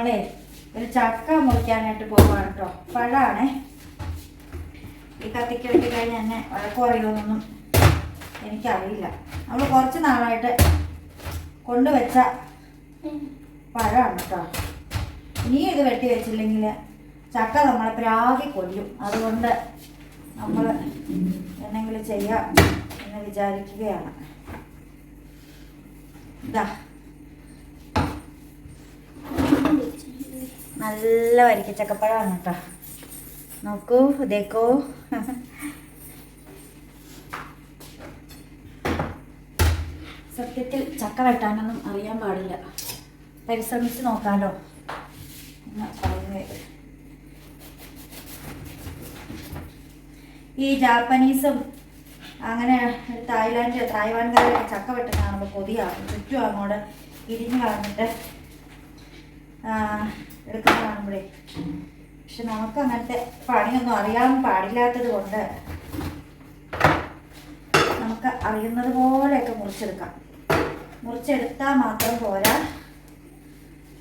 നമ്മളെ ഒരു ചക്ക മുറിക്കാനായിട്ട് പോവാണ് കേട്ടോ. പഴമാണ് ഈ കത്തിക്ക് വെട്ടി കഴിഞ്ഞ് എന്നെ വഴക്ക് എനിക്കറിയില്ല. നമ്മൾ കുറച്ച് നാളായിട്ട് കൊണ്ടുവച്ച പഴമാണ് കേട്ടോ. ഇനി ഇത് വെട്ടി വെച്ചില്ലെങ്കിൽ ചക്ക നമ്മളെ പ്രാകി കൊല്ലും. അതുകൊണ്ട് നമ്മൾ എന്തെങ്കിലും ചെയ്യാം എന്ന് വിചാരിക്കുകയാണ്. ഇതാ. നല്ല വരിക്ക ചക്കപ്പഴമാണ് കേട്ടോ. നോക്കൂ ഇതേക്കോ. സത്യത്തിൽ ചക്ക വെട്ടാനൊന്നും അറിയാൻ പാടില്ല. പരിശ്രമിച്ച് നോക്കാലോ. ഈ ജാപ്പനീസും അങ്ങനെ തായ്ലാൻഡ് തായ്വാൻകാരൊക്കെ ചക്ക വെട്ടുന്ന കാണുമ്പോൾ കൊതിയാകും ചുറ്റും അങ്ങോട്ട് ഇരിഞ്ഞു കളഞ്ഞിട്ട് ആ, എടുക്കുന്ന കാണുമ്പോഴേ പക്ഷെ നമുക്ക് അങ്ങനത്തെ പണിയൊന്നും അറിയാൻ പാടില്ലാത്തത് കൊണ്ട് നമുക്ക് അറിയുന്നത് പോലെയൊക്കെ മുറിച്ചെടുക്കാം. മുറിച്ചെടുത്താൽ മാത്രം പോരാ.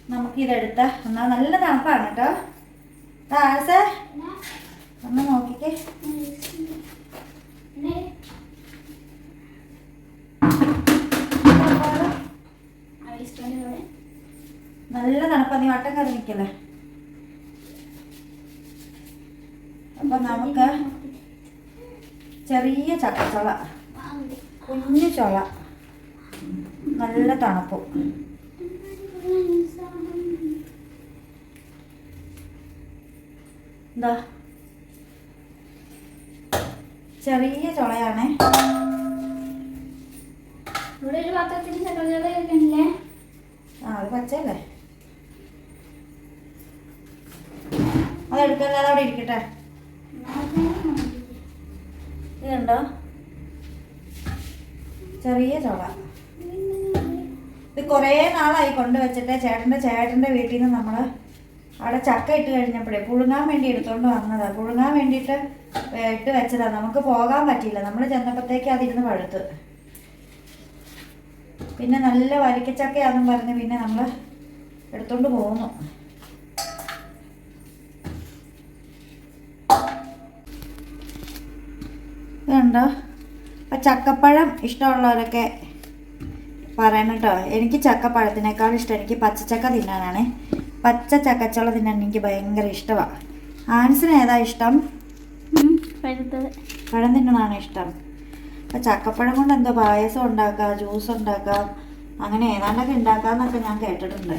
നമുക്കിതെടുത്ത എന്നാൽ നല്ല തണുപ്പാണ് കേട്ടോ. താഴെ ഒന്ന് നോക്കിക്കേ. നല്ല തണുപ്പാ. നീ വട്ടം കയറി നിൽക്കല്ലേ അപ്പൊ നമുക്ക് ചെറിയ ചക്കച്ചുള. കുഞ്ഞു ചുള. നല്ല തണുപ്പും. എന്താ ചെറിയ ചുളയാണേ. ഇവിടെ ഒരു പാത്രത്തിൽ ചക്കച്ചുള ആ അത് പച്ചയല്ലേ അവിടെ ഇരിക്കട്ടെ. ഇതുണ്ടോ? ചെറിയ ചോള. ഇത് കുറേ നാളായി കൊണ്ടുവച്ചിട്ട് ചേട്ടന്റെ ചേട്ടന്റെ വീട്ടിൽ നിന്ന് നമ്മൾ അവിടെ ചക്ക ഇട്ട് കഴിഞ്ഞപ്പോഴേ പുഴുങ്ങാൻ വേണ്ടി എടുത്തോണ്ട് വന്നതാ. പുഴുങ്ങാൻ വേണ്ടിയിട്ട് ഇട്ട് വെച്ചതാ. നമുക്ക് പോകാൻ പറ്റിയില്ല. നമ്മൾ ചെന്നപ്പോഴത്തേക്ക് അതിരുന്ന് പഴുത്ത്. പിന്നെ നല്ല വരിക്കച്ചക്കയാന്നും പറഞ്ഞ് പിന്നെ നമ്മൾ എടുത്തോണ്ട് പോന്നു. ഇതുണ്ടോ? അപ്പം ചക്കപ്പഴം ഇഷ്ടമുള്ളവരൊക്കെ പറയണം കേട്ടോ. എനിക്ക് ചക്കപ്പഴത്തിനേക്കാൾ ഇഷ്ടം എനിക്ക് പച്ചച്ചക്ക തിന്നാനാണ്. പച്ച ചക്കച്ചുള തിന്നാൻ എനിക്ക് ഭയങ്കര ഇഷ്ടമാണ് ആൻസിന് ഏതാ ഇഷ്ടം? പഴം തിന്നണതാണ് ഇഷ്ടം. അപ്പം ചക്കപ്പഴം കൊണ്ട് എന്തോ പായസം ഉണ്ടാക്കാം ജ്യൂസ് ഉണ്ടാക്കാം അങ്ങനെ ഏതാണ്ടൊക്കെ ഉണ്ടാക്കാന്നൊക്കെ ഞാൻ കേട്ടിട്ടുണ്ട്.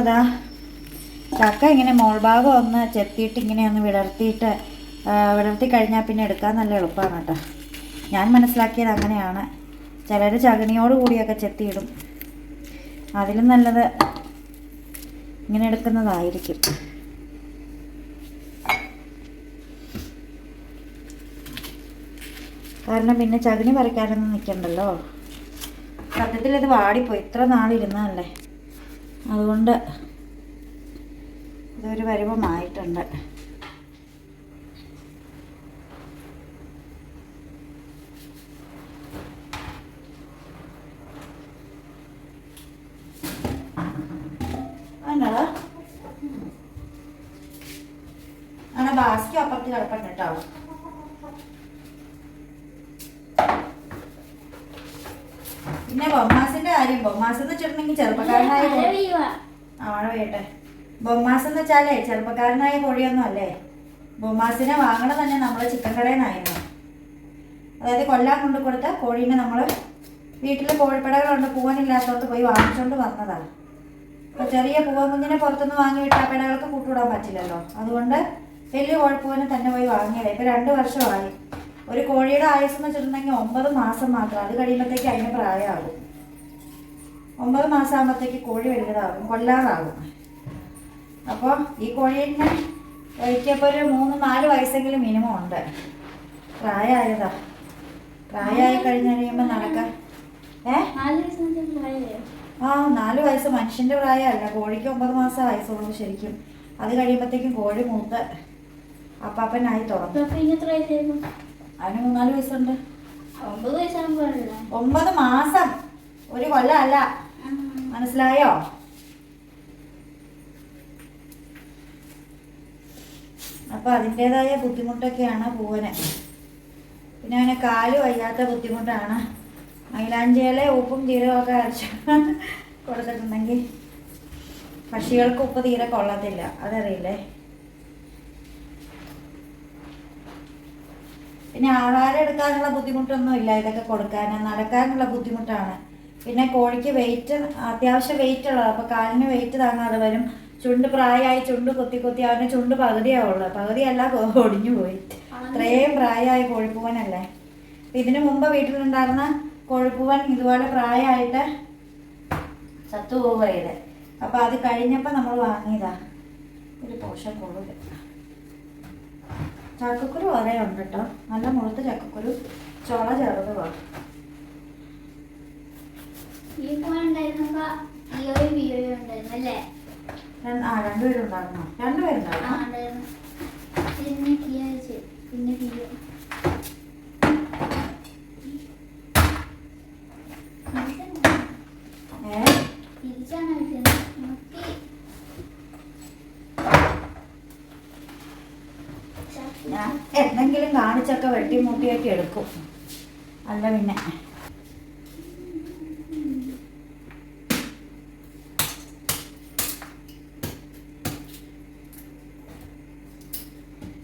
അപ്പം ദാ ചക്ക ഇങ്ങനെ മോൾ ഭാഗം ഒന്ന് ചെത്തിയിട്ട് ഇങ്ങനെ ഒന്ന് വിടർത്തിയിട്ട് വിടർത്തി കഴിഞ്ഞാൽ പിന്നെ എടുക്കാൻ നല്ല എളുപ്പമാണ് കേട്ടോ. ഞാൻ മനസ്സിലാക്കിയത് അങ്ങനെയാണ്. ചിലർ ചകനിയോട് കൂടിയൊക്കെ ചെത്തിയിടും. അതിലും നല്ലത് ഇങ്ങനെ എടുക്കുന്നതായിരിക്കും. കാരണം പിന്നെ ചകനി പറിക്കാനൊന്നും നിൽക്കണ്ടല്ലോ സത്യത്തിൽ ഇത് വാടിപ്പോയി. ഇത്ര നാളിരുന്നതല്ലേ? അതുകൊണ്ട് ഇതൊരു പരുവമായിട്ടുണ്ട് എന്നാടാ അങ്ങനെ ബാസ്കി അപ്പുറത്ത് കിടപ്പുണ്ട് കേട്ടോ പിന്നെ ബൊമ്മാസിന്റെ കാര്യം ബൊമ്മാസ് എന്ന് വെച്ചിട്ടുണ്ടെങ്കിൽ ചെറുപ്പക്കാരനായ മഴ കോ- പെയ്യുവാ. ആ, മഴ പെയ്യട്ടെ. ബൊമ്മാസ് എന്ന് വെച്ചാലേ ചെറുപ്പക്കാരനായ കോഴിയൊന്നും അല്ലേ? ബൊമ്മാസിനെ വാങ്ങണ തന്നെ നമ്മൾ ചിക്കൻ കടയിൽ നിന്നായിരുന്നു അതായത് കൊല്ലാൻ കൊണ്ട് കൊടുത്ത കോഴീനെ നമ്മൾ വീട്ടിലെ കോഴിപ്പടകളുണ്ട് പൂവനില്ലാത്തവർക്ക് പോയി വാങ്ങിച്ചുകൊണ്ട് വന്നതാണ്. അപ്പോൾ ചെറിയ പൂവൻ കുഞ്ഞിനെ പുറത്തുനിന്ന് വാങ്ങി വിട്ടാൽ പിടകൾക്ക് കൂട്ടുവിടാൻ പറ്റില്ലല്ലോ. അതുകൊണ്ട് വലിയ കോഴിപ്പൂവിനെ തന്നെ പോയി വാങ്ങിയതാണ് ഇപ്പൊ രണ്ട് വർഷമായി. ഒരു കോഴിയുടെ ആയുസ് എന്ന് വെച്ചിട്ടുണ്ടെങ്കിൽ ഒമ്പത് മാസം മാത്രം. അത് കഴിയുമ്പോഴത്തേക്ക് അതിന് പ്രായമാകും. ഒമ്പത് മാസം ആകുമ്പോഴത്തേക്ക് കോഴി വലുതാകും കൊല്ലാറാകും അപ്പോൾ ഈ കോഴീനെ കഴിക്കപ്പോൾ ഒരു മൂന്ന് നാല് വയസ്സെങ്കിലും മിനിമം ഉണ്ട്. പ്രായമായതാ. പ്രായമായി കഴിഞ്ഞ് കഴിയുമ്പോൾ നടക്കാൻ ഏ? ആ നാല് വയസ്സ് മനുഷ്യന്റെ പ്രായമല്ല. കോഴിക്ക് ഒമ്പത് മാസം വയസ്സുള്ളൂ ശരിക്കും. അത് കഴിയുമ്പോഴത്തേക്കും കോഴി മൂത്ത് അപ്പാപ്പനായി തുടങ്ങും. അതിന് മൂന്നാൽ വയസ്സുണ്ട്. ഒമ്പത് വയസ്സാകുമ്പോഴല്ലേ ഒമ്പത് മാസം. ഒരു കൊല്ലം അല്ല മനസ്സിലായോ? അപ്പോൾ അതിന്റെതായ ബുദ്ധിമുട്ടൊക്കെയാണ് പൂവന്. പിന്നെ അവനെ കാൽ വയ്യാത്ത ബുദ്ധിമുട്ടാണ്. മൈലാഞ്ചിയിലെ ഉപ്പും തീരവും ഒക്കെ അരച്ച് കൊടുത്തിട്ടുണ്ടെങ്കിൽ പക്ഷികൾക്ക് ഉപ്പ് തീരെ കൊള്ളത്തില്ല. അതറിയില്ലേ? പിന്നെ ആഹാരം എടുക്കാനുള്ള ബുദ്ധിമുട്ടൊന്നും ഇല്ല. ഇതൊക്കെ കൊടുക്കാൻ നടക്കാനുള്ള ബുദ്ധിമുട്ടാണ്. പിന്നെ കോഴിക്ക് വെയിറ്റ് അത്യാവശ്യം വെയിറ്റ് ഉള്ളത് അപ്പോൾ കാലിന് വെയിറ്റ് താങ്ങാതെ വരും. ചുണ്ട് പ്രായമായി ചുണ്ട് കൊത്തി കൊത്തി അവന് ചുണ്ട് പകുതിയാവുള്ളൂ പകുതിയല്ല ഒടിഞ്ഞു പോയി. ഇത്രയും പ്രായമായ കോഴിപ്പൂവനല്ലേ? അപ്പൊ ഇതിനു മുമ്പ് വീട്ടിലുണ്ടായിരുന്ന കോഴിപ്പൂവൻ ഇതുപോലെ പ്രായമായിട്ട് സത്തു ചെയ്തേ. അപ്പൊ അത് കഴിഞ്ഞപ്പോൾ നമ്മൾ വാങ്ങിയതാ. ഒരു പോഷൻ കൊള്ളില്ല ചക്കക്കുരു വരെ ഉണ്ട് കേട്ടോ. നല്ല മുഴുത്ത ചക്കക്കുരു. ചോള വാ ഈ ഉണ്ടായിരുന്നു അല്ലേ? രണ്ട്- ആ രണ്ടുപേരും ഉണ്ടായിരുന്നോ. ആ രണ്ടുപേരുണ്ടായിരുന്നോ പിന്നെ കിയ പിന്നെ ഏ തിരിച്ചാണ് വെച്ചത് നോക്കി ഞാൻ എന്തെങ്കിലും കാണിച്ചൊക്കെ വെട്ടിമുട്ടിയൊക്കെ എടുക്കും. അല്ല പിന്നെ.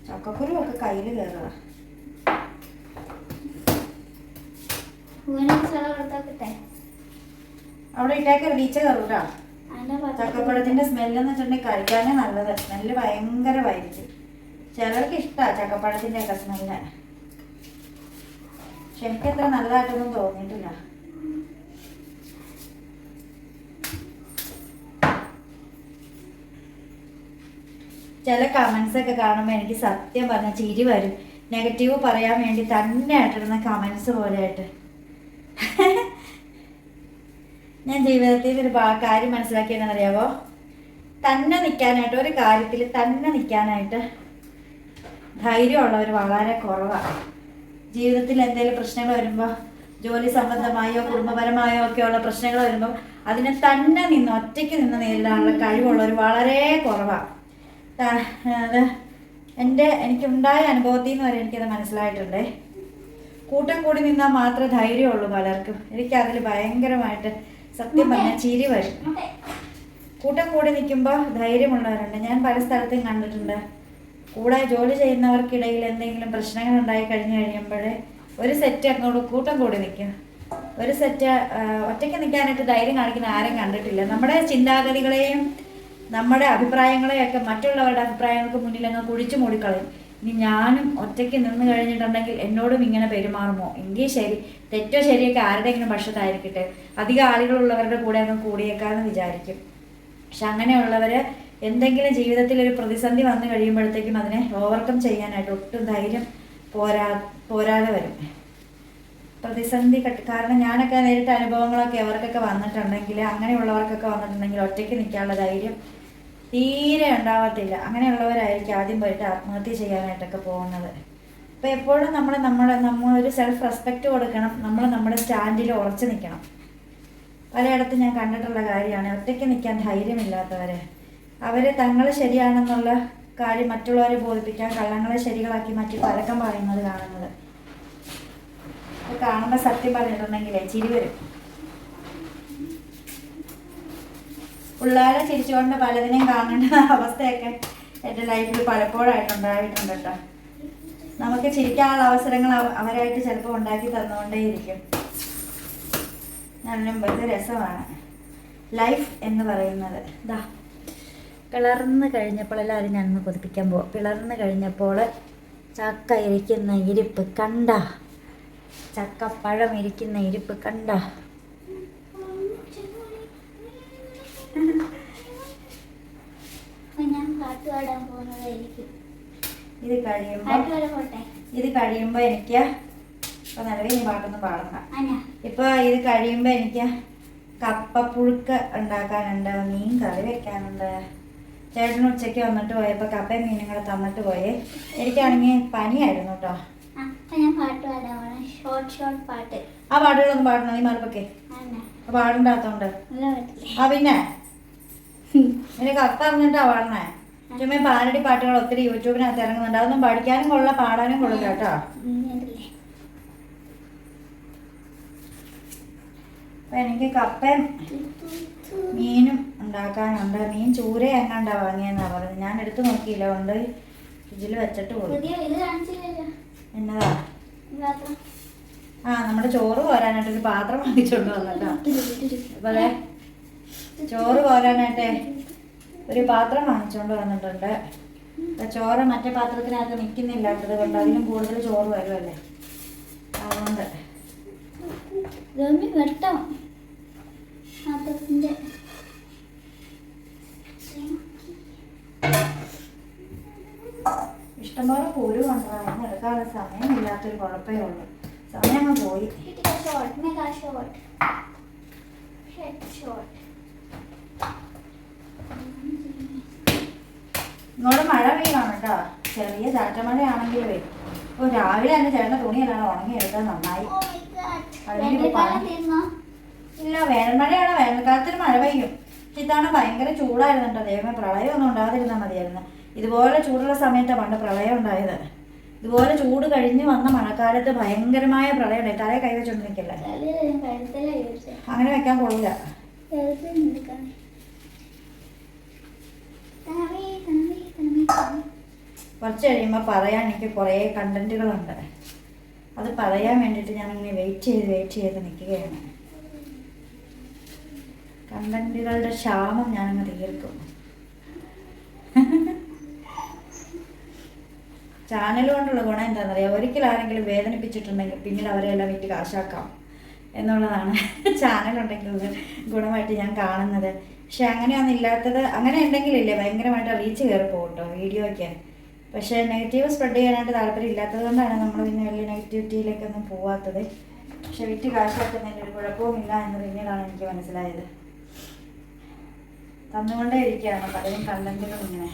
ചക്കക്കുരു ഒക്കെ കയ്യിൽ കയറുക അവിടെ ഇട്ടേക്ക് വീച്ച കയറൂട്ടാ. ചക്കപ്പഴത്തിന്റെ സ്മെല്ലെന്ന് വെച്ചിട്ടുണ്ടെങ്കിൽ കഴിക്കാനേ നല്ലത്. സ്മെല്ല് ഭയങ്കരമായിരിക്കും. ചിലർക്ക് ഇഷ്ടമാണ് ചക്കപ്പഴത്തിന്റെ ഒക്കെ സ്മെല്ല്. പക്ഷെ എനിക്കത്ര നല്ലതായിട്ടൊന്നും തോന്നിയിട്ടില്ല. ചില കമന്റ്സ് ഒക്കെ കാണുമ്പോൾ എനിക്ക് സത്യം പറഞ്ഞ ചിരി വരും. നെഗറ്റീവ് പറയാൻ വേണ്ടി തന്നെ ആയിട്ടിടുന്ന കമൻസ് പോലെയായിട്ട്. ഞാൻ ജീവിതത്തിൽ ഒരു കാര്യം മനസ്സിലാക്കിയെന്ന് അറിയാവോ തന്നെ നിൽക്കാനായിട്ട് ഒരു കാര്യത്തിൽ തന്നെ നിൽക്കാനായിട്ട് ധൈര്യമുള്ളവർ വളരെ കുറവാണ് ജീവിതത്തിൽ എന്തെങ്കിലും പ്രശ്നങ്ങൾ വരുമ്പോൾ ജോലി സംബന്ധമായോ കുടുംബപരമായോ ഒക്കെയുള്ള പ്രശ്നങ്ങൾ വരുമ്പോൾ അതിനെ തന്നെ നിന്ന് ഒറ്റയ്ക്ക് നിന്ന് നേരിടാനുള്ള കഴിവുള്ളവർ വളരെ കുറവാണ് എന്റെ എനിക്കുണ്ടായ അനുഭവത്തിൽ നിന്ന് വരെ എനിക്കത് മനസ്സിലായിട്ടുണ്ട്. കൂട്ടം കൂടി നിന്നാൽ മാത്രമേ ധൈര്യമുള്ളൂ പലർക്കും. എനിക്കതിൽ ഭയങ്കരമായിട്ട് സത്യം പറഞ്ഞാൽ ചിരി വരും. കൂട്ടം കൂടി നിൽക്കുമ്പോൾ ധൈര്യമുള്ളവരുണ്ട്. ഞാൻ പല സ്ഥലത്തും കണ്ടിട്ടുണ്ട്. കൂടെ ജോലി ചെയ്യുന്നവർക്കിടയിൽ എന്തെങ്കിലും പ്രശ്നങ്ങൾ ഉണ്ടായി കഴിഞ്ഞു കഴിയുമ്പോഴേ ഒരു സെറ്റ് അങ്ങോട്ട് കൂട്ടം കൂടി നിൽക്കുക. ഒരു സെറ്റ് ഒറ്റയ്ക്ക് നിൽക്കാനായിട്ട് ധൈര്യം കാണിക്കുന്ന ആരും കണ്ടിട്ടില്ല. നമ്മുടെ ചിന്താഗതികളെയും നമ്മുടെ അഭിപ്രായങ്ങളെയൊക്കെ മറ്റുള്ളവരുടെ അഭിപ്രായങ്ങൾക്ക് മുന്നിൽ അങ്ങ് കുഴിച്ചു മൂടിക്കളയും. ഇനി ഞാനും ഒറ്റയ്ക്ക് നിന്ന് കഴിഞ്ഞിട്ടുണ്ടെങ്കിൽ എന്നോടും ഇങ്ങനെ പെരുമാറുമോ? എങ്കിൽ ശരി. തെറ്റോ ശരിയൊക്കെ ആരുടെയെങ്കിലും പക്ഷത്തായിരിക്കട്ടെ. അധികം ആളുകളുള്ളവരുടെ കൂടെ അങ്ങ് കൂടിയേക്കാന്ന് വിചാരിക്കും. പക്ഷെ അങ്ങനെയുള്ളവര് എന്തെങ്കിലും ജീവിതത്തിൽ ഒരു പ്രതിസന്ധി വന്നു കഴിയുമ്പോഴത്തേക്കും അതിനെ ഓവർകം ചെയ്യാനായിട്ട് ഒട്ടും ധൈര്യം പോരാ പോരാതെ വരും. പ്രതിസന്ധി കാരണം ഞാനൊക്കെ നേരിട്ട് അനുഭവങ്ങളൊക്കെ അവർക്കൊക്കെ വന്നിട്ടുണ്ടെങ്കിൽ അങ്ങനെയുള്ളവർക്കൊക്കെ വന്നിട്ടുണ്ടെങ്കിൽ ഒറ്റയ്ക്ക് നിൽക്കാനുള്ള ധൈര്യം തീരെ ഉണ്ടാവത്തില്ല. അങ്ങനെയുള്ളവരായിരിക്കും ആദ്യം പോയിട്ട് ആത്മഹത്യ ചെയ്യാനായിട്ടൊക്കെ പോകുന്നത്. അപ്പോൾ എപ്പോഴും നമ്മൾ നമ്മുടെ നമ്മളൊരു സെൽഫ് റെസ്പെക്റ്റ് കൊടുക്കണം. നമ്മൾ നമ്മുടെ സ്റ്റാൻഡിൽ ഉറച്ചു നിൽക്കണം പലയിടത്തും ഞാൻ കണ്ടിട്ടുള്ള കാര്യമാണ്. ഒറ്റയ്ക്ക് നിൽക്കാൻ ധൈര്യമില്ലാത്തവരെ. അവരെ തങ്ങൾ ശരിയാണെന്നുള്ള കാര്യം മറ്റുള്ളവരെ ബോധിപ്പിക്കാൻ കള്ളങ്ങളെ ശരികളാക്കി മാറ്റി പരക്കം പറയുന്നത് കാണുന്നത്. അത് കാണുമ്പോൾ സത്യം പറഞ്ഞിട്ടുണ്ടെങ്കിലേ ചിരി വരും. പിള്ളേരെ ചിരിച്ചുകൊണ്ട് പലതിനെയും കാണേണ്ട അവസ്ഥയൊക്കെ എന്റെ ലൈഫിൽ പലപ്പോഴായിട്ടുണ്ടായിട്ടുണ്ട് കേട്ടോ. നമുക്ക് ചിരിക്കാനുള്ള അവസരങ്ങൾ അവ- അവരായിട്ട് ചിലപ്പോൾ ഉണ്ടാക്കി തന്നുകൊണ്ടേയിരിക്കും. നല്ല രസമാണ്. ലൈഫ് എന്ന് പറയുന്നത്. ഇതാ പിളർന്ന് കഴിഞ്ഞപ്പോൾ എല്ലാവരും ഞാനൊന്ന് കൊതിപ്പിക്കാൻ പോവാം. പിളർന്ന് കഴിഞ്ഞപ്പോൾ ചക്ക ഇരിക്കുന്ന ഇരിപ്പ് കണ്ട. ചക്കപ്പഴം ഇരിക്കുന്ന ഇരിപ്പ് കണ്ട. ഇത് കഴിയുമ്പോൾ ഇത് കഴിയുമ്പോൾ എനിക്ക് ഇപ്പം നിലവിൽ നീ പാട്ടൊന്നും പാടണ്ട ഇപ്പൊ ഇത് കഴിയുമ്പോ എനിക്ക് കപ്പപ്പുഴുക്ക് ഉണ്ടാക്കാനുണ്ട് മീൻ കറി വെക്കാനുണ്ട്. ചേട്ടൻ ഉച്ചയ്ക്ക് വന്നിട്ട് പോയപ്പോൾ കപ്പയും മീനും കൂടെ തന്നിട്ട് പോയേ. എനിക്കാണെങ്കിൽ പനിയായിരുന്നു കേട്ടോ ആ, പാട്ടുകളൊന്നും പാടണോ നീ മറപ്പൊക്കെ. ആണോ? പാടുണ്ടാത്തോണ്ട്. ആ പിന്നെ? നിനക്ക് കപ്പ അറിഞ്ഞിട്ടാ പാടണേ? ചുമ്മാ പാരടി പാട്ടുകൾ ഒത്തിരി യൂട്യൂബിനകത്ത് ഇറങ്ങുന്നുണ്ട്. അതൊന്നും പഠിക്കാനും കൊള്ളാം പാടാനും കൊള്ളില്ല കേട്ടോ അപ്പൊ എനിക്ക് കപ്പയും മീനും ഉണ്ടാക്കാനുണ്ട്. മീൻ ചൂര എങ്ങാണ്ടാ വാങ്ങിയെന്നാ പറഞ്ഞത്. ഞാൻ എടുത്തു നോക്കിയില്ല. കൊണ്ട് ഫ്രിഡ്ജിൽ വെച്ചിട്ട് പോയി എന്നതാ? ആ നമ്മുടെ ചോറ് പോരാനായിട്ട് ഒരു പാത്രം വാങ്ങിച്ചോണ്ട് വന്നട്ടോ അതെ ചോറ് പോരാനായിട്ടേ ഒരു പാത്രം വാങ്ങിച്ചോണ്ട് വന്നിട്ടുണ്ട്. ചോറ് മറ്റേ പാത്രത്തിനകത്ത് നിൽക്കുന്നില്ലാത്തത് കൊണ്ട് അതിനും കൂടുതൽ ചോറ് വരുമല്ലേ അതുകൊണ്ട്. വെട്ടം. പാത്രത്തിന്റെ ഇഷ്ടംപോലെ കുരു കൊണ്ടുപോകാൻ എടുക്കാനുള്ള സമയമില്ലാത്തൊരു കുഴപ്പമേ ഉള്ളൂ. സമയം അങ്ങ് പോയി. ഇങ്ങോട്ട് മഴ പെയ്യണം കേട്ടോ. ചെറിയ ചാറ്റമഴയാണെങ്കിലേ. ഇപ്പോൾ രാവിലെ തന്നെ ചേട്ടന്റെ തുണിയെല്ലാം ഉണങ്ങിയെടുത്താൽ നന്നായി. അതിന്. തീർന്നോ ഇല്ല വേനൽമഴയാണ് വേനൽക്കാലത്തിന് മഴ പെയ്യും. പക്ഷെ ഇത്തവണ ഭയങ്കര ചൂടായിരുന്നു കേട്ടോ ദൈവമേ പ്രളയം ഒന്നും ഉണ്ടാകാതിരുന്നാൽ മതിയായിരുന്നു. ഇതുപോലെ ചൂടുള്ള സമയത്താണ് പണ്ട് പ്രളയം ഉണ്ടായത്. ഇതുപോലെ ചൂട് കഴിഞ്ഞ് വന്ന മഴക്കാലത്ത് ഭയങ്കരമായ പ്രളയം ഉണ്ടായി. തലേ കൈവച്ചോണ്ടിരിക്കല്ലേ തലയിൽ കഴുത്തല ചോദിച്ചേ അങ്ങനെ വെക്കാൻ കൊള്ളില്ല. കുറച്ച് കഴിയുമ്പോൾ പറയാൻ എനിക്ക് കുറേ കണ്ടന്റുകളുണ്ട് അത് പറയാൻ വേണ്ടിയിട്ട് ഞാനിങ്ങനെ വെയിറ്റ് ചെയ്ത് വെയിറ്റ് ചെയ്ത് നിൽക്കുകയാണ് കണ്ടന്റുകളുടെ ക്ഷാമം ഞാനങ്ങ് തീർക്കും ചാനൽ കൊണ്ടുള്ള ഗുണം എന്താണെന്നറിയാം ഒരിക്കലും ആരെങ്കിലും വേദനിപ്പിച്ചിട്ടുണ്ടെങ്കിൽ പിന്നീട് അവരെല്ലാം വിറ്റ് കാശാക്കാം എന്നുള്ളതാണ് ചാനലുണ്ടെങ്കിൽ ഗുണമായിട്ട് ഞാൻ കാണുന്നത്. പക്ഷെ അങ്ങനെയൊന്നും ഇല്ലാത്തത് അങ്ങനെ ഉണ്ടെങ്കിലില്ലേ ഭയങ്കരമായിട്ട് റീച്ച് കയറി പോകട്ടോ കേട്ടോ വീഡിയോയ്ക്ക് പക്ഷേ നെഗറ്റീവ് സ്പ്രെഡ് ചെയ്യാനായിട്ട് താല്പര്യം ഇല്ലാത്തത് കൊണ്ടാണ് നമ്മൾ പിന്നെ വലിയ നെഗറ്റിവിറ്റിയിലേക്കൊന്നും പോവാത്തത്. പക്ഷെ വിറ്റ് കാശാക്കുന്നതിന് ഒരു കുഴപ്പവുമില്ല എന്ന് പിന്നീടാണ് എനിക്ക് മനസ്സിലായത്. തന്നുകൊണ്ടേ ഇരിക്കുകയാണ്. പലരും കണ്ടന്റുകൾ ഇങ്ങനെ.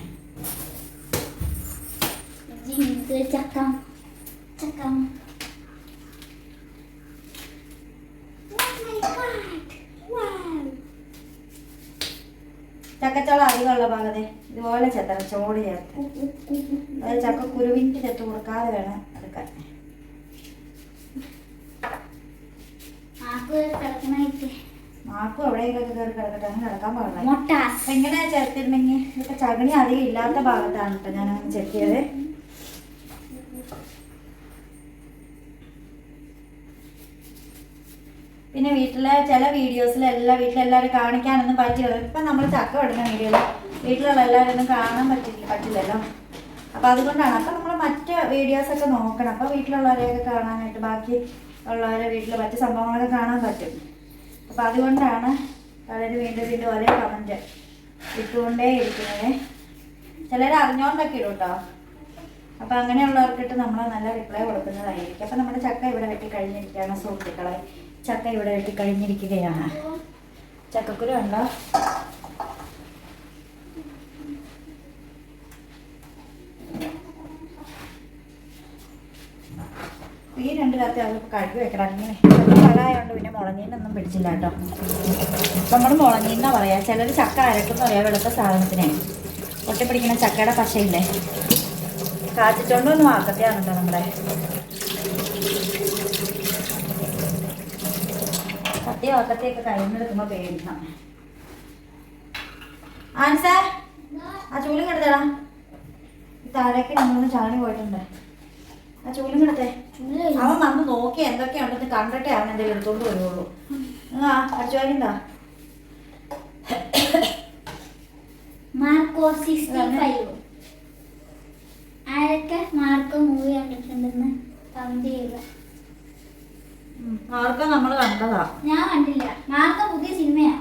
ചക്കം. ചക്കം. ചക്കച്ചോള അധികമുള്ള ഭാഗത്തെ ഇതുപോലെ ചെത്തണം. ചോട് ചേർത്ത്. അതായത് ചക്ക കുരുവിന്റെ ചെത്ത് കൊടുക്കാതെ വേണം എടുക്കാൻ. ആക്ക് കിടക്കണായിട്ട് മാക്കും എവിടെയെങ്കിലൊക്കെ കയറി കിടക്കട്ടെ അങ്ങനെ കിടക്കാൻ പാടില്ല. മൊട്ടാസ് അപ്പൊ എങ്ങനെ ചേർത്തിരുന്നെങ്കിൽ ഇതൊക്കെ ചകണി അധികം ഇല്ലാത്ത ഭാഗത്താണ് കേട്ടോ ഞാൻ അങ്ങനെ ചെത്തിയത് പിന്നെ വീട്ടിലെ ചില വീഡിയോസിൽ എല്ലാ വീട്ടിലെല്ലാവരും കാണിക്കാനൊന്നും പറ്റില്ല. ഇപ്പം നമ്മൾ ചക്ക വിടുന്ന വീഡിയോയിൽ വീട്ടിലുള്ള എല്ലാവരും ഒന്നും കാണാൻ പറ്റില്ല പറ്റില്ലല്ലോ. അപ്പം അതുകൊണ്ടാണ്. അപ്പം നമ്മൾ മറ്റ് വീഡിയോസൊക്കെ നോക്കണം. അപ്പോൾ വീട്ടിലുള്ളവരെയൊക്കെ കാണാനായിട്ട് ബാക്കി ഉള്ളവരെ വീട്ടിലെ മറ്റു സംഭവങ്ങളൊക്കെ കാണാൻ പറ്റും. അപ്പം അതുകൊണ്ടാണ് പലരും വീണ്ടും വീണ്ടും ഒരേ കമന്റ് ഇട്ടുകൊണ്ടേ ഇരിക്കുന്നത്. ചിലർ അറിഞ്ഞുകൊണ്ടൊക്കെ ഇടും കേട്ടോ അപ്പം അങ്ങനെയുള്ളവർക്കിട്ട് നമ്മൾ നല്ല റിപ്ലൈ കൊടുക്കുന്നതായിരിക്കും. അപ്പം നമ്മുടെ ചക്ക ഇവിടെ വെട്ടി കഴിഞ്ഞിരിക്കുകയാണ് സുഹൃത്തുക്കളെ. ചക്ക ഇവിടെ വെട്ടി കഴിഞ്ഞിരിക്കുകയാണ്. ചക്കക്കുരു ഉണ്ടോ? ഈ രണ്ട് കത്തി അത് കഴുകി വെക്കണം. അങ്ങനെ മഴയായതുകൊണ്ട് പിന്നെ മുളഞ്ഞീനൊന്നും പിടിച്ചില്ല കേട്ടോ. നമ്മൾ മുളഞ്ഞീന്നാ പറയാ. ചിലർ ചക്ക അരക്കുന്ന പറയാ വെളുത്ത സാധനത്തിനെ. പൊട്ടിപ്പിടിക്കുന്ന ചക്കയുടെ പശയില്ലേ? കാച്ചിട്ടുണ്ടോന്ന് ആക്കത്തെയാണ് കേട്ടോ നമ്മുടെ. കത്തി വാക്കത്തെയൊക്കെ കയ്യിലെടുക്കുമ്പോൾ പേടിക്കണം. ആൻസർ ആ ചൂലും കിടത്തടാ. താഴേക്ക് നമ്മളൊന്ന് ചാടി പോയിട്ടുണ്ട്. ആ ചൂലും കിടത്തേ. അവൻ വന്ന് നോക്കി എന്തൊക്കെയുണ്ടെന്ന് കണ്ടിട്ടേ അവൻ എന്തെങ്കിലും എടുത്തോണ്ട് വരുള്ളൂ ആ അടിച്ചു വാങ്ങിണ്ടാ മാർക്കോ സിക്സ്റ്റി ഫൈവ്. ആരൊക്കെ മാർക്കോ മൂവി കണ്ടിട്ടുണ്ടെന്ന് കമന്റ് ചെയ്യുക മാർക്കോ നമ്മൾ കണ്ടതാ. ഞാൻ കണ്ടില്ല. മാർക്കോ പുതിയ സിനിമയാ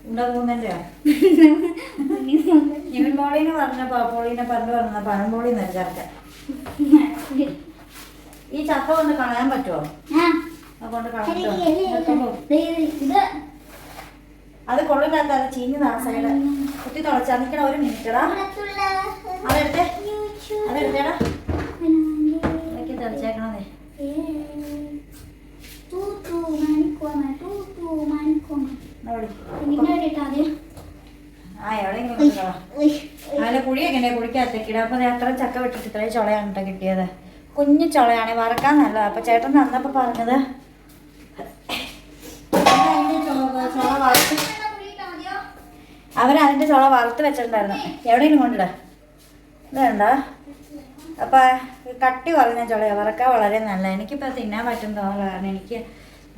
പറഞ്ഞ പറഞ്ഞ ഈ ചക്ക കൊണ്ട് കളയാൻ പറ്റുമോ അതുകൊണ്ട് കളയാൻ അത് കൊള്ളില്ലാത്ത ചീഞ്ഞ് നാസായിട്ട് കുത്തി തുളച്ചാ നിൽക്കണ ഒരു മിനിറ്റ് അതെടുത്തേ അതെടുത്തേടാ ഇതൊക്കെ തെളിച്ചേക്കണതേ തൂ അതിലെ കുഴിയൊക്കെ ഉണ്ട് കുഴിക്കകത്തേക്ക് ഇടാം അപ്പൊ അത്ര ചക്ക വെട്ടിട്ട് ഇത്രയും ചുളയാണ് കേട്ടോ കിട്ടിയത്. കുഞ്ഞു ചുളയാണ് വറക്കാൻ നല്ലത്. അപ്പൊ ചേട്ടൻ തന്നപ്പോ പറഞ്ഞത്. അതിന്റെ അവരതിന്റെ ചുള വറുത്ത് വെച്ചിട്ടുണ്ടായിരുന്നു. എവിടെയെങ്കിലും കൊണ്ടിട ഇതുണ്ട അപ്പൊ കട്ടി കുറഞ്ഞ ചുളയാ. വറക്കാൻ വളരെ നല്ല എനിക്കിപ്പോ തിന്നാൻ പറ്റുന്ന തോന്നുന്നു കാരണം എനിക്ക്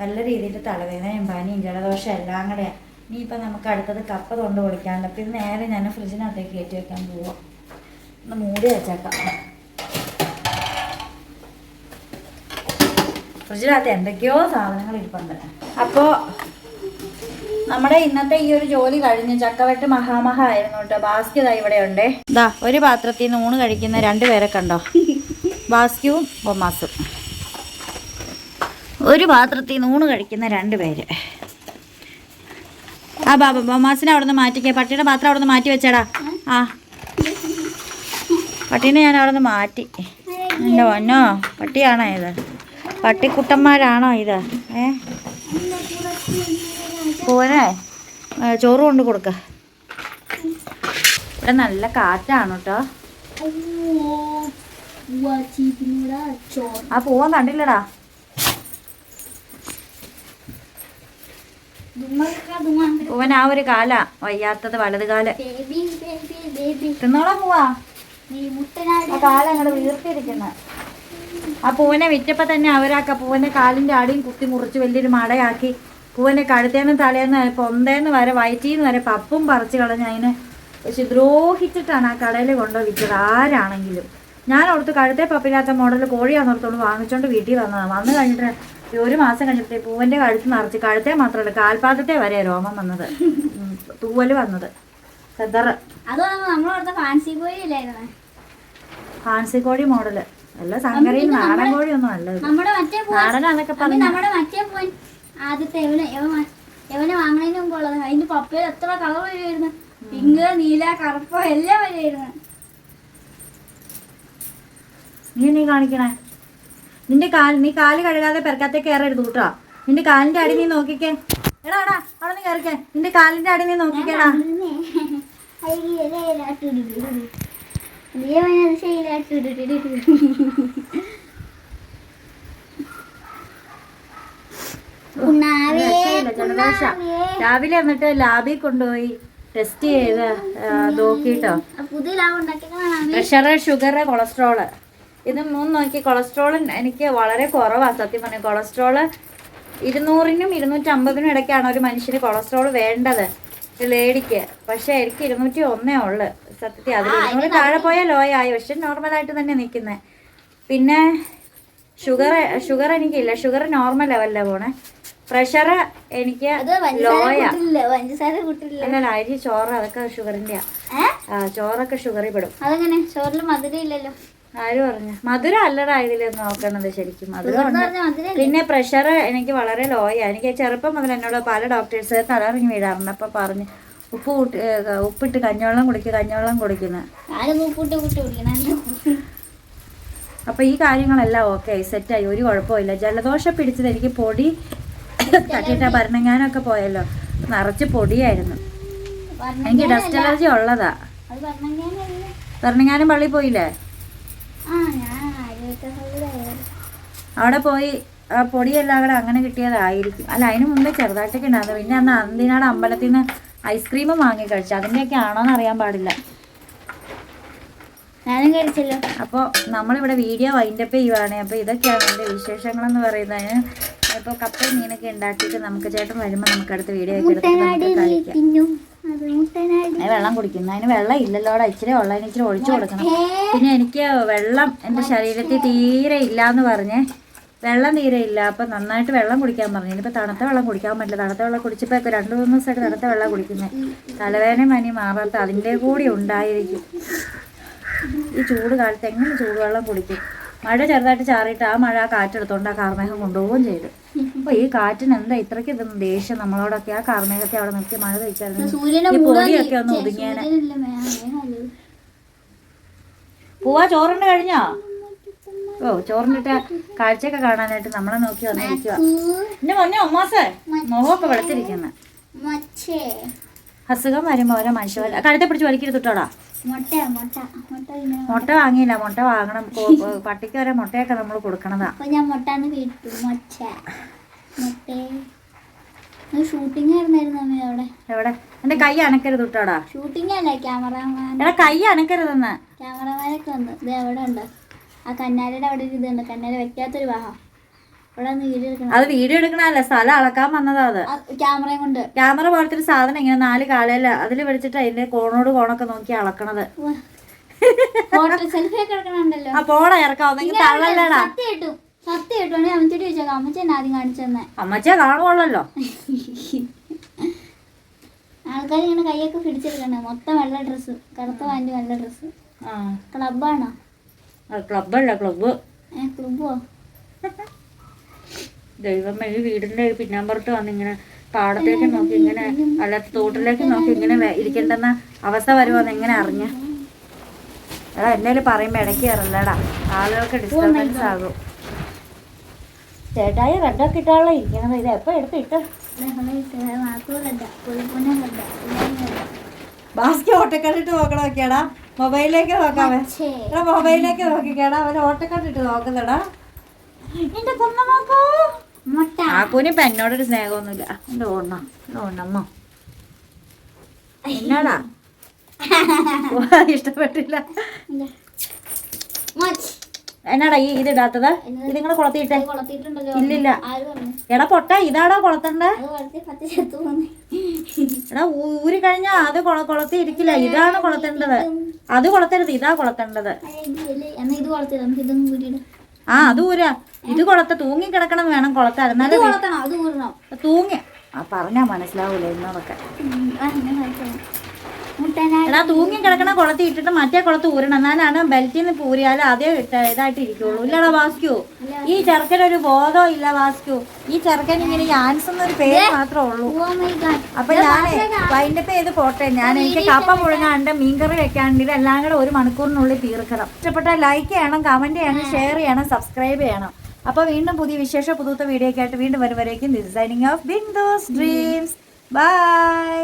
നല്ല രീതിയിൽ തലവേദനയും പനിയും ജലദോഷം എല്ലാം കൂടെ ഇനിയിപ്പോൾ നമുക്ക് അടുത്തത് കപ്പ തൊണ്ട് പൊളിക്കാണ്ട്. പിന്നെ ഇത് നേരെ ഞാൻ ഫ്രിഡ്ജിനകത്തേക്ക് കയറ്റി വെക്കാൻ പോവാം. ഒന്ന് മൂടി വെച്ചേക്കാം. ഫ്രിഡ്ജിനകത്ത് എന്തൊക്കെയോ സാധനങ്ങൾ ഇരിപ്പുണ്ട്. അപ്പോൾ നമ്മുടെ ഇന്നത്തെ ഈ ഒരു ജോലി കഴിഞ്ഞ് ചക്കവെട്ട് മഹാമഹ ആയിരുന്നു കേട്ടോ. ബാസ്കി ദാ ഇവിടെ ഉണ്ട്. ദാ ഒരു പാത്രത്തിൽ നിന്ന് ഊണ് കഴിക്കുന്ന രണ്ടുപേരൊക്കെ ഉണ്ടോ ബാസ്ക്യവും ബൊമാസും ഒരു പാത്രത്തിൽ നൂണ് കഴിക്കുന്ന രണ്ട് പേര്. ആ ബാബ ബൊമാസിനെ അവിടെ നിന്ന് മാറ്റിക്കേ. പട്ടിയുടെ പാത്രം അവിടെ നിന്ന് മാറ്റി വെച്ചാടാ. ആ. പട്ടീനെ ഞാൻ അവിടെ നിന്ന് മാറ്റി. എന്റെ വന്നോ പട്ടിയാണോ ഇത്? പട്ടിക്കുട്ടന്മാരാണോ ഇത്? ഏ? പോനെ ചോറ് കൊണ്ട് കൊടുക്ക. ഇവിടെ നല്ല കാറ്റാണ് കേട്ടോ ആ പൂവൻ കണ്ടില്ലടാ. പൂവൻ ആ ഒരു കാല വയ്യാത്തത് വലത് കാല. തിന്നോളാ പോവാ ആ കാലം അങ്ങോട്ട് വീർത്തിരിക്കുന്ന. ആ പൂവനെ വിറ്റപ്പോ തന്നെ അവരാക്ക പൂവന്റെ കാലിന്റെ അടിയും കുത്തി മുറിച്ച് വലിയൊരു മടയാക്കി. പൂവന്റെ കഴുത്തേന്ന് തലേന്ന് പൊന്തേന്ന് വരെ വയറ്റീന്ന് വരെ പപ്പും പറിച്ചു കളഞ്ഞ് അതിനെ പക്ഷെ ദ്രോഹിച്ചിട്ടാണ് ആ കടയിൽ കൊണ്ടുപോയി വിറ്റത് ആരാണെങ്കിലും. ഞാൻ ഓർത്ത് കഴുത്തെ പപ്പില്ലാത്ത മോഡൽ കോഴിയാന്നോർത്തോണ്ട് വാങ്ങിച്ചോണ്ട് വീട്ടിൽ വന്നതാണ് വന്നു കഴിഞ്ഞിട്ട് ഒരു മാസം കഴിഞ്ഞപ്പോഴത്തേ പൂവന്റെ കഴുത്ത് നിറച്ച് കഴുത്തെ മാത്രമല്ല കാൽപാദത്തെ വരെ രോമം വന്നത്. തൂവൽ വന്നത്. ഫാൻസി കോഴി മോഡൽ. അല്ല സങ്കരയും നാടൻ കോഴി ഒന്നും അല്ല മറ്റേ പൂവൻ നാടനാന്നൊക്കെ അമ്മി, നമ്മുടെ മറ്റേ പൂവൻ ആദ്യത്തെ എവനെ എവൻ എവനെ വാങ്ങണതിന് മുമ്പ് ഉള്ളത്. അതിന്റെ പപ്പയിൽ എത്ര കളർ വരുമായിരുന്നു പിങ്ക് നീല കറുപ്പ് എല്ലാം വരുമായിരുന്നു നീ നീ കാണിക്കണേ? നിന്റെ കാൽ നീ കാൽ കഴുകാതെ പെരക്കാത്ത കയറരുത് കൂട്ടാ നിന്റെ കാലിന്റെ അടി നീ നോക്കിക്കേ. എടാ എടാ അവിടെ നീ കയറിക്കേ. നിന്റെ കാലിന്റെ അടി നീ നോക്കിക്കേടാ രാവിലെ എന്നിട്ട് ലാബിൽ കൊണ്ടുപോയി ടെസ്റ്റ് ചെയ്ത് നോക്കിട്ടോ. പുതിയ ഷുഗറ് ഉണ്ടാക്കിയതാണ്. Pressure sugar cholesterol. ഇത് മൂന്ന് നോക്കി കൊളസ്ട്രോൾ എനിക്ക് വളരെ കുറവാണ് സത്യം പറഞ്ഞാൽ കൊളസ്ട്രോൾ ഇരുന്നൂറിനും ഇരുന്നൂറ്റമ്പതിനും ഇടയ്ക്കാണ് ഒരു മനുഷ്യന് കൊളസ്ട്രോൾ വേണ്ടത് ലേഡിക്ക്. പക്ഷേ എനിക്ക് ഇരുന്നൂറ്റി ഒന്നേ ഉള്ളു. സത്യത്തിൽ അതിൽ ഇരുന്നൂറ് താഴെ പോയാൽ ലോ ആയി. പക്ഷെ നോർമലായിട്ട് തന്നെ നിൽക്കുന്നത് പിന്നെ ഷുഗർ ഷുഗർ എനിക്കില്ല. ഷുഗർ നോർമൽ ലെവലിലാണ് പോണേ. പ്രഷർ എനിക്ക് ലോയ അരി ചോറ് അതൊക്കെ ഷുഗറിന്റെയാ ചോറൊക്കെ ഷുഗറിൽ പെടും. അതെങ്ങനെ? ചോറിൽ മധുരം ഇല്ലല്ലോ. ആര് പറഞ്ഞു? മധുരം അല്ലടാ ഇതിൽ നോക്കണത് ശരിക്കും. മധുരം പിന്നെ പ്രഷർ എനിക്ക് വളരെ ലോ ആയി എനിക്ക് ചെറുപ്പം മുതൽ എന്നോട് പല ഡോക്ടേഴ്സ് തലറിഞ്ഞ് വീഴാറുണ്ട്. അപ്പൊ പറഞ്ഞു ഉപ്പ് കൂട്ടി ഉപ്പിട്ട് കഞ്ഞവെള്ളം കുടിക്കുക കഞ്ഞവെള്ളം കുടിക്കുന്നത് അപ്പൊ ഈ കാര്യങ്ങളെല്ലാം ഓക്കെ സെറ്റായി ഒരു കുഴപ്പമില്ല ജലദോഷം പിടിച്ചത് എനിക്ക് പൊടി തട്ടിയിട്ട് ഭരണങ്ങാനൊക്കെ പോയല്ലോ. നിറച്ച് പൊടിയായിരുന്നു. എനിക്ക് ഡസ്റ്റ് അലർജി ഉള്ളതാ. ഭരണങ്ങാനം പള്ളി പോയില്ലേ ആ ഞാൻ ആരോഗ്യ സൗകര്യമായിരുന്നു അവിടെ പോയി ആ പൊടിയെല്ലാം കൂടെ അങ്ങനെ കിട്ടിയതായിരിക്കും. അല്ല അതിന് മുമ്പേ ചെറുതായിട്ടൊക്കെ ഉണ്ടായിരുന്നു. പിന്നെ അന്ന് അന്തിനാട് അമ്പലത്തിൽ നിന്ന് ഐസ്ക്രീം വാങ്ങി കഴിച്ചു. അതിന്റെയൊക്കെ ആണോന്ന് അറിയാൻ പാടില്ല. ഞാനും കഴിച്ചല്ലോ. അപ്പോൾ നമ്മളിവിടെ വീഡിയോ വൈൻഡപ്പ് ചെയ്യുവാണ്. അപ്പോൾ ഇതൊക്കെയാണ് എന്റെ വിശേഷങ്ങളെന്ന് പറയുന്നത് ഇപ്പോൾ കപ്പയും മീനൊക്കെ ഉണ്ടാക്കിയിട്ട് നമുക്ക് ചേട്ടൻ വരുമ്പോൾ നമുക്ക് അടുത്ത വീഡിയോ ഒക്കെ എടുത്ത് കഴിക്കാം വെള്ളം കുടിക്കുന്നു. അതിന് വെള്ളം ഇല്ലല്ലോടെ. ഇച്ചിരി ഉള്ളതിന് ഇച്ചിരി ഒഴിച്ചു കൊടുക്കണം. പിന്നെ എനിക്ക് വെള്ളം എന്റെ ശരീരത്തിൽ തീരെ ഇല്ല എന്ന് പറഞ്ഞ് വെള്ളം തീരെ ഇല്ല. അപ്പം നന്നായിട്ട് വെള്ളം കുടിക്കാൻ പറഞ്ഞു. ഇനിയിപ്പോൾ തണുത്ത വെള്ളം കുടിക്കാൻ പറ്റില്ല. തണുത്ത വെള്ളം കുടിച്ചപ്പോൾ ഇപ്പോൾ രണ്ട് മൂന്ന് ദിവസമായിട്ട് തണുത്ത വെള്ളം കുടിക്കുന്നത് തലവേദന പനി മാറാത്ത അതിന്റെ കൂടി ഉണ്ടായിരിക്കും. ഈ ചൂട് കാലത്ത് എങ്ങനെ ചൂടുവെള്ളം കുടിക്കും? മഴ ചെറുതായിട്ട് ചാറിയിട്ട് ആ മഴ ആ കാറ്റെടുത്തോണ്ട് ആ കാർമേഹം കൊണ്ടുപോവുകയും ചെയ്തു. അപ്പോൾ ഈ കാറ്റിന് എന്താ ഇത്രയ്ക്ക് ഇതൊന്നും ദേഷ്യം? നമ്മളോടൊക്കെ ആ കാർമേഘത്തെ അവിടെ നിർത്തി മഴ കഴിച്ചായിരുന്നു ഈ പൊടിയൊക്കെ ഒന്ന് ഒതുങ്ങിയാനെ പോവാ ചോറിന് കഴിഞ്ഞോ? ഓ ചോറിനിട്ട കാഴ്ചയൊക്കെ കാണാനായിട്ട് നമ്മളെ നോക്കി വന്നിരിക്കുക എന്റെ മൊന്നെ ഒമ്മാസേ മുഖമൊക്കെ വെളുത്തിരിക്കുന്ന. അസുഖം വരുമ്പോ ഓരോ മനുഷ്യല്ല കഴുത്തെ പിടിച്ച് വലിക്കരുത് തൊട്ടോടാ മുട്ട വാങ്ങിയില്ല മുട്ട വാങ്ങണം. പട്ടിക്ക് വരെ മുട്ടയൊക്കെ നമ്മൾ കൊടുക്കണതാ. മുട്ടേ ഷൂട്ടിംഗ് ആയിരുന്നായിരുന്നു അമ്മ അവിടെ. എവിടെ? എന്റെ കൈ അനക്കരുത് തൊട്ടോടാ ഷൂട്ടിംഗ് അല്ല ക്യാമറമാൻ എടാ കൈ അനക്കരുതെന്ന്. ക്യാമറമാനൊക്കെ വന്നു. ഇത് എവിടെ ഉണ്ട്. ആ കന്നാലയുടെ അവിടെ ഒരു ഇതുണ്ട്. കന്നാല വെക്കാത്തൊരു വാഹം അത് വീഡിയോ എടുക്കണല്ല സ്ഥലം അളക്കാൻ വന്നതാ അത്. ക്യാമറയും കൊണ്ട്. ക്യാമറ പോലത്തെ ഒരു സാധനം ഇങ്ങനെ നാല് കാലയില അതിൽ വിളിച്ചിട്ട് അതിന്റെ കോണോട് കോണൊക്കെ നോക്കി അളക്കണത്. സെൽഫി ഒക്കെ എടുക്കണുണ്ടല്ലോ. ആ പോടാ ഇറക്കാം ഒന്നെങ്കിൽ തള്ളല്ലടാ. സത്യം കിട്ടും സത്യം കിട്ടും അമ്മച്ചോട് ചോദിച്ചേക്കാം അമ്മച്ച എന്നെ ആദ്യം കാണിച്ചു തന്നെ അമ്മച്ചേ കാണുവുള്ളല്ലോ ആൾക്കാർ ഇങ്ങനെ കൈയൊക്കെ പിടിച്ചെടുക്കണേ മൊത്തം വെള്ള ഡ്രസ്സ് കറുത്ത പാന്റ് വെള്ള ഡ്രസ്സ് ക്ലബാണോ ക്ലബല്ല ക്ലബ്ബ് ഏ ക്ലബോ ദൈവമേ ഈ വീടിന്റെ പിന്നാമ്പുറത്ത് വന്നിങ്ങനെ പാടത്തേക്ക് നോക്കി ഇങ്ങനെ അല്ല തോട്ടിലേക്ക് നോക്കി ഇങ്ങനെ ഇരിക്കണ്ടെന്ന അവസ്ഥ വരുമോന്ന് എങ്ങനെ അറിഞ്ഞ. എടാ എന്നേലും പറയുമ്പോ ഇടയ്ക്ക് കയറല്ലടാ. ആളുകൾക്ക് ഡിസ്റ്റർബൻസ് ആകും. ചേട്ടായി റെഡൊക്കെ ഇട്ടാണല്ലോ ഇരിക്കണത് ഇത് എപ്പോ എടുത്തിട്ട് ഇട്ട്? ബാസ്കി ഓട്ടക്കണ്ടിട്ട് നോക്കണോക്കിയാടാ മൊബൈലിലേക്ക് നോക്കാമേ എടാ മൊബൈലിലേക്ക് നോക്കിക്കേടാ. അവൻ ഓട്ടക്കണ്ടിട്ട് നോക്കുന്നടാ. എന്റെ കുന്നമാക്കോ മുട്ട. ആക്കൂന് ഇപ്പൊ എന്നോടൊരു സ്നേഹമൊന്നുമില്ല. എന്റെ ഓണ്ണ എന്റെ ഓണ്ണമ്മ എന്നാടാ? ഇഷ്ടപ്പെട്ടില്ല. മച്ച്. എന്നാടാ ഈ ഇത് ഇടാത്തത്? ഇത് നിങ്ങൾ കൊളത്തിയിട്ടെ. ഇല്ല ഇല്ലില്ല. എടാ പൊട്ട ഇതാടാ കൊളത്തണ്ടേ? എടാ ഊരി കഴിഞ്ഞാ അത് കൊള- കൊളത്തി ഇരിക്കില്ല. ഇതാണ് കൊളത്തേണ്ടത്. അത് കൊളത്തരുത്. ഇതാ കൊളത്തേണ്ടത്. ആ അത് ഊരാ. ഇത് കൊളത്ത തൂങ്ങി കിടക്കണം വേണം കൊളത്താൻ. എന്നാലും തൂങ്ങി. ആ പറഞ്ഞാ മനസ്സിലാവൂല എന്നതൊക്കെ എടാ തൂങ്ങി കിടക്കണ കുളത്തി ഇട്ടിട്ട് മറ്റേ കുളത്ത് ഊരണം. എന്നാലാണ് ബെൽറ്റിൽ നിന്ന് പൂരിയാലും അതേ ഇതായിട്ട് ഇരിക്കുള്ളൂ ഇല്ലടാ വാസ്ക്യു ഈ ചെറുക്കനൊരു ബോധം ഇല്ല വാസ്ക്യു ഈ ചെറുക്കൻ ഇങ്ങനെ യാൻസ് എന്നൊരു പേര് മാത്രമേ ഉള്ളൂ. അപ്പൊ ഞാൻ വൈൻഡപ്പ് ചെയ്ത് പോട്ടെ. ഞാൻ എനിക്ക് കപ്പ പുഴുങ്ങാണ്ട് മീൻകറി വെക്കാണ്ട് ഇതെല്ലാം കൂടെ ഒരു മണിക്കൂറിനുള്ളിൽ തീർക്കണം. ഇഷ്ടപ്പെട്ട ലൈക്ക് ചെയ്യണം കമന്റ് ചെയ്യണം ഷെയർ ചെയ്യണം സബ്സ്ക്രൈബ് ചെയ്യണം. അപ്പൊ വീണ്ടും പുതിയ വിശേഷ പുതുത്ത വീഡിയോ ഒക്കെ ആയിട്ട് വീണ്ടും വരുവരേക്കും designing of Bindos dreams by